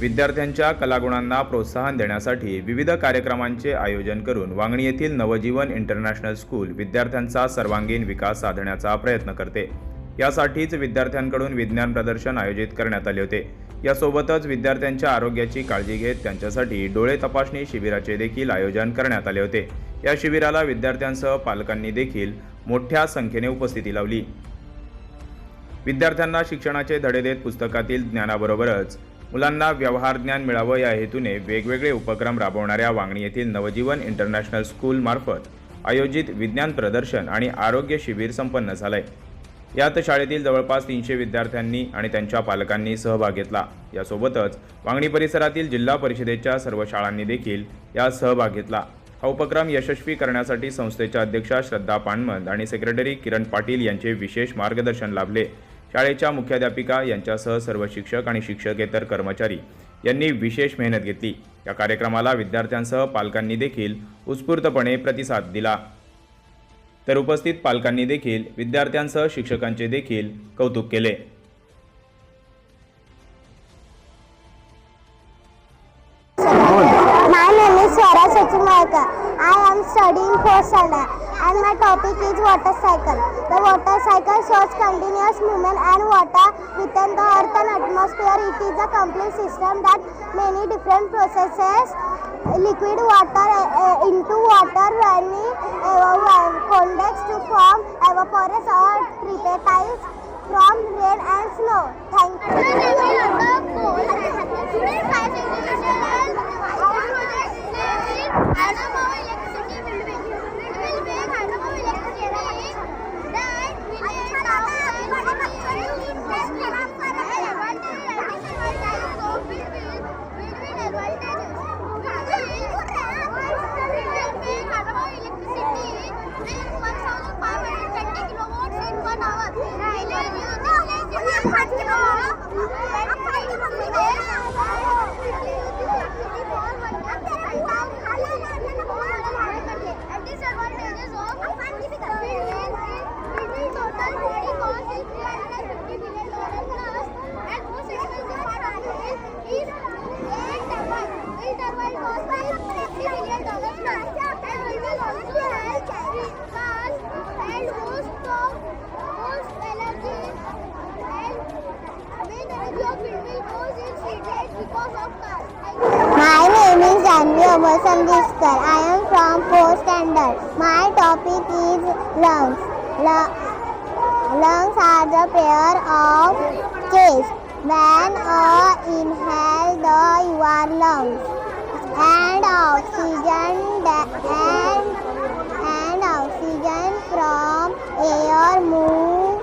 विद्यार्थ्यांच्या कलागुणांना प्रोत्साहन देण्यासाठी विविध कार्यक्रमांचे आयोजन करून वांगणी येथील नवजीवन इंटरनॅशनल स्कूल विद्यार्थ्यांचा सर्वांगीण विकास साधण्याचा प्रयत्न करते. यासाठीच विद्यार्थ्यांकडून विज्ञान प्रदर्शन आयोजित करण्यात आले होते. यासोबतच विद्यार्थ्यांच्या आरोग्याची काळजी घेत त्यांच्यासाठी डोळे तपासणी शिबिराचे देखील आयोजन करण्यात आले होते. या शिबिराला विद्यार्थ्यांसह पालकांनी देखील मोठ्या संख्येने उपस्थिती लावली. विद्यार्थ्यांना शिक्षणाचे धडे देत पुस्तकातील ज्ञानाबरोबरच मुलांना व्यवहार ज्ञान मिळावं या हेतूने वेगवेगळे उपक्रम राबवणाऱ्या वांगणी येथील नवजीवन इंटरनॅशनल स्कूलमार्फत आयोजित विज्ञान प्रदर्शन आणि आरोग्य शिबिर संपन्न झालंय. यात शाळेतील जवळपास तीनशे विद्यार्थ्यांनी आणि त्यांच्या पालकांनी सहभाग घेतला. यासोबतच वांगणी परिसरातील जिल्हा परिषदेच्या सर्व शाळांनी देखील यात सहभाग घेतला. हा उपक्रम यशस्वी करण्यासाठी संस्थेच्या अध्यक्षा श्रद्धा पाणमंद आणि सेक्रेटरी किरण पाटील यांचे विशेष मार्गदर्शन लाभले. शाळेच्या मुख्याध्यापिका यांच्यासह सर्व शिक्षक आणि शिक्षकेतर कर्मचारी यांनी विशेष मेहनत घेतली. या कार्यक्रमाला विद्यार्थ्यांसह पालकांनी देखील उत्स्फूर्तपणे प्रतिसाद दिला. तर उपस्थित पालकांनी देखील विद्यार्थ्यांसह शिक्षकांचे देखील कौतुक केले. Name is Swara Sachimaka. I am studying fourth standard and my topic is water cycle. The water cycle shows continuous movement and water within the earth and atmosphere. It is a complete system that many different processes liquid water uh, into water when uh, condense to form evaporous or precipitates from rain and snow. Janvi Abhasamdiskar. I am from 4th standard. My topic is lungs. Lu- lungs are the pair of chest. When uh, inhale the your lungs and oxygen and and oxygen from air moves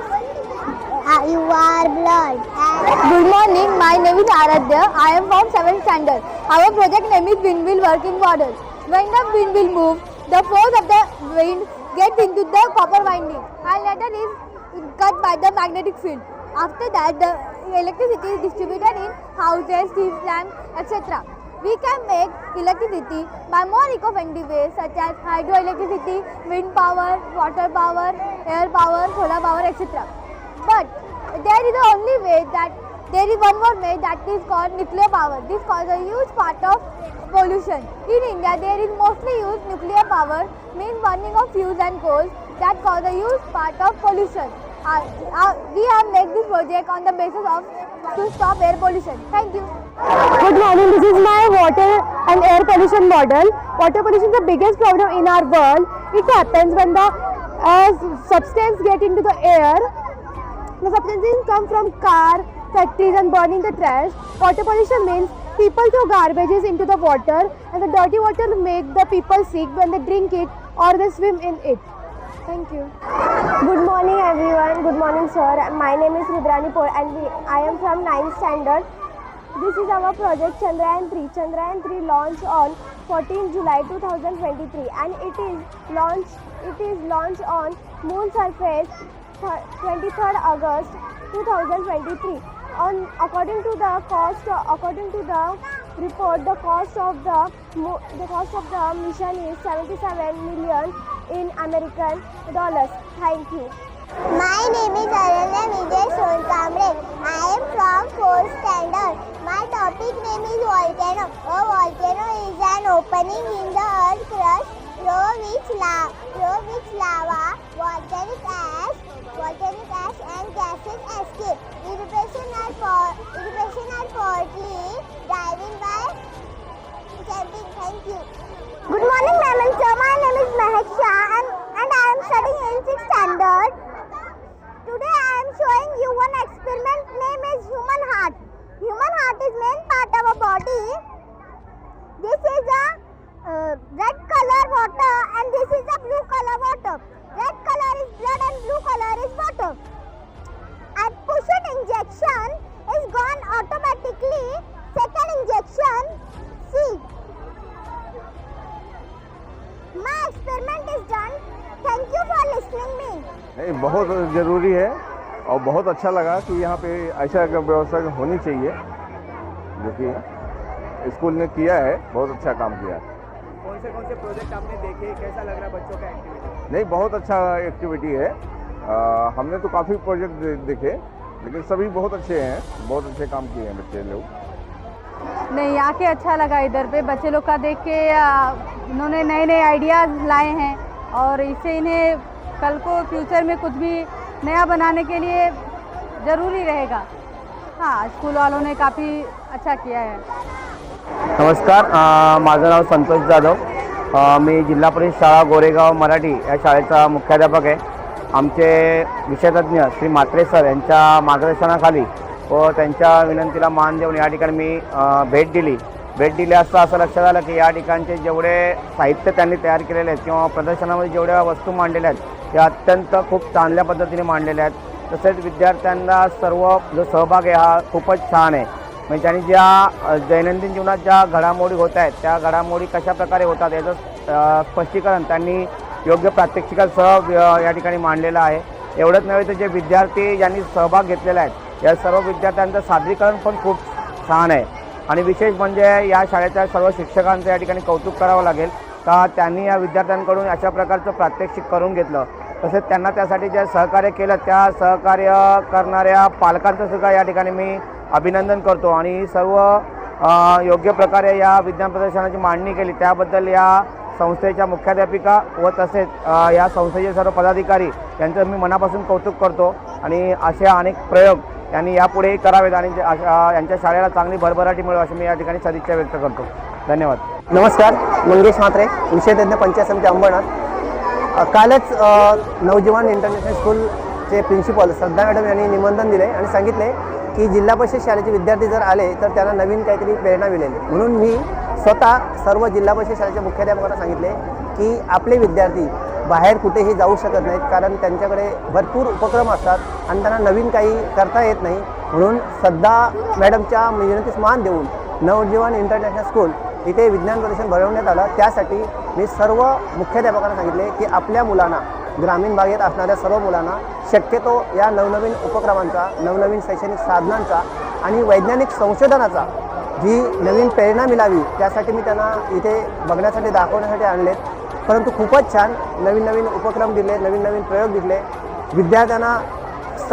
uh, your blood. Good morning, my name is Aradhya. I am from 7th standard. Our project name is wind wheel working models. When the wind wheel moves, the force of the wind gets into the copper winding and later is cut by the magnetic field. After that, the electricity is distributed in houses, steel lamps, etc. We can make electricity by more eco-friendly ways such as hydroelectricity, wind power, water power, air power, solar power, etc. But there is the only way that there is one more way that is called nuclear power. This causes a huge part of pollution. In India, there is mostly used nuclear power, means burning of fuels and coal that cause a huge part of pollution. Uh, uh, we have made this project on the basis of to stop air pollution. Thank you. Good morning. This is my water and air pollution model. Water pollution is the biggest problem in our world. It happens when the uh, substance get into the air. The substances come from car, factories and burning the trash. Water pollution means people throw garbages into the water and the dirty water make the people sick when they drink it or they swim in it. Thank you. Good morning everyone. Good morning sir. My name is Rudrani Pol and we, I am from 9th standard. This is our project Chandrayaan 3. Chandrayaan 3 launched on 14 July 2023 and it is launched it is launched on moon surface 23rd August 2023 on according to the cost according to the report the cost of the the cost of the mission is 77 million in American dollars thank you My name is Aranya Vijay Solkambre. I am from 4th standard. My topic name is volcano. A volcano is an opening in the earth crust showing you one experiment name is human heart. Human heart is main part of our body. This is a uh, red color water and this is a blue color water. Red color is blood and blue color is water. a push an injection is gone automatically. Second injection, see. My experiment is done. Thank you for listening me. नहीं बहुत ज़रूरी है और बहुत अच्छा लगा कि यहाँ पे ऐसा का व्यवस्था होनी चाहिए जो कि स्कूल ने किया है बहुत अच्छा काम किया है। कौन से कौन से प्रोजेक्ट आपने देखे कैसा लग रहा है बच्चों का एक्टिविटी नहीं बहुत अच्छा एक्टिविटी है। आ, हमने तो काफ़ी प्रोजेक्ट दे, देखे लेकिन सभी बहुत अच्छे हैं बहुत अच्छे काम किए हैं बच्चे लोग। नहीं आके अच्छा लगा इधर पे। बच्चे लोग का देख के इन्होंने नए नए आइडियाज़ लाए हैं और इससे इन्हें कल को फ्यूचर में कुछ भी नया बनाने के लिए ज़रूरी रहेगा। हाँ स्कूल वालों ने काफ़ी अच्छा किया है। नमस्कार माझं नाव संतोष जाधव. मी जिल्हा परिषद शाळा गोरेगाव मराठी या शाळेचा मुख्याध्यापक आहे. आमचे विषयतज्ञ श्री म्हात्रे सर यांच्या मार्गदर्शनाखाली व त्यांच्या विनंतीला मान देऊन या ठिकाणी मी भेट दिली. भेट दिली असता असं लक्षात आलं की या ठिकाणचे जेवढे साहित्य त्यांनी तयार केलेले आहेत किंवा प्रदर्शनामध्ये जेवढ्या वस्तू मांडलेल्या आहेत हे अत्यंत खूप चांगल्या पद्धतीने मांडलेल्या आहेत. तसेच विद्यार्थ्यांना सर्व जो सहभाग आहे हा खूपच छान आहे. म्हणजे त्यांनी ज्या दैनंदिन जीवनात ज्या घडामोडी होत आहेत त्या घडामोडी कशा प्रकारे होतात याचं स्पष्टीकरण त्यांनी योग्य प्रात्यक्षिकासह या ठिकाणी मांडलेलं आहे. एवढंच नव्हे तर जे विद्यार्थी ज्यांनी सहभाग घेतलेला आहे या सर्व विद्यार्थ्यांचं सादरीकरण पण खूप छान आहे. आणि विशेष म्हणजे या शाळेच्या सर्व शिक्षकांचं या ठिकाणी कौतुक करावं लागेल का त्यांनी या विद्यार्थ्यांकडून अशा प्रकारचं प्रात्यक्षिक करून घेतलं. तसेच त्यांना त्यासाठी जे सहकार्य केलं त्या सहकार्य करणाऱ्या पालकांचं सुद्धा या ठिकाणी मी अभिनंदन करतो. आणि सर्व योग्य प्रकारे या विज्ञान प्रदर्शनाची मांडणी केली त्याबद्दल या संस्थेच्या मुख्याध्यापिका व तसेच या संस्थेचे सर्व पदाधिकारी यांचं मी मनापासून कौतुक करतो. आणि असे अनेक प्रयोग यांनी यापुढेही करावेत आणि यांच्या शाळेला चांगली भरभराटी मिळो अशी मी या ठिकाणी सदिच्छा व्यक्त करतो. धन्यवाद. नमस्कार मंगेश म्हात्रे विषयतज्ञ पंचायत समिती अंबरनाथ. कालच नवजीवन इंटरनॅशनल स्कूलचे प्रिन्सिपॉल श्रद्धा मॅडम यांनी निमंत्रण दिले आणि सांगितले की जिल्हा परिषद शाळेचे विद्यार्थी जर आले तर त्यांना नवीन काहीतरी प्रेरणा मिळेल. म्हणून मी स्वतः सर्व जिल्हा परिषद शाळेच्या मुख्याध्यापकांना सांगितले की आपले विद्यार्थी बाहेर कुठेही जाऊ शकत नाहीत कारण त्यांच्याकडे भरपूर उपक्रम असतात आणि त्यांना नवीन काही करता येत नाही. म्हणून श्रद्धा मॅडमच्या विनंतीस मान देऊन नवजीवन इंटरनॅशनल स्कूल इथे विज्ञान प्रदर्शन भरवण्यात आलं. त्यासाठी मी सर्व मुख्याध्यापकांना सांगितले की आपल्या मुलांना ग्रामीण भागात असणाऱ्या सर्व मुलांना शक्यतो या नवनवीन उपक्रमांचा नवनवीन शैक्षणिक साधनांचा आणि वैज्ञानिक संशोधनाचा जी नवीन प्रेरणा मिळावी त्यासाठी मी त्यांना इथे बघण्यासाठी दाखवण्यासाठी आणलेत. परंतु खूपच छान नवीन नवीन उपक्रम दिले नवीन नवीन प्रयोग दिले. विद्यार्थ्यांना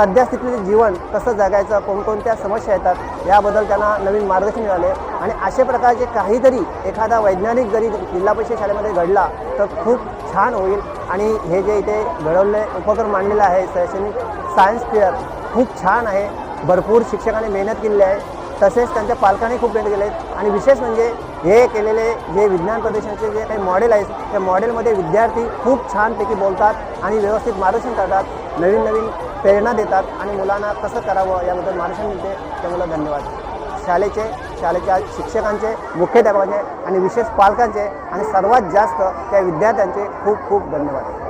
सध्यास्थितीचं जीवन कसं जगायचं कोणकोणत्या समस्या येतात याबद्दल त्यांना नवीन मार्गदर्शन मिळाले. आणि अशा प्रकारचे काहीतरी एखादा वैज्ञानिक जरी जिल्हा परिषद शाळेमध्ये घडला तर खूप छान होईल. आणि हे जे इथे घडवले उपक्रम मांडलेला आहे शैक्षणिक सायन्स फेअर खूप छान आहे. भरपूर शिक्षकांनी मेहनत केलेली आहे. तसेच त्यांच्या पालकांनी खूप भेट गेलेत आहेत आणि विशेष म्हणजे हे केलेले जे विज्ञान प्रदर्शनाचे जे काही मॉडेल आहेत त्या मॉडेलमध्ये विद्यार्थी खूप छानपैकी बोलतात आणि व्यवस्थित मार्गदर्शन करतात नवीन नवीन प्रेरणा देतात आणि मुलांना कसं करावं याबद्दल मार्गदर्शन मिळते त्यामुळे धन्यवाद. शाळेचे शाळेच्या शिक्षकांचे मुख्याध्यापकांचे आणि विशेष पालकांचे आणि सर्वात जास्त त्या विद्यार्थ्यांचे खूप खूप धन्यवाद.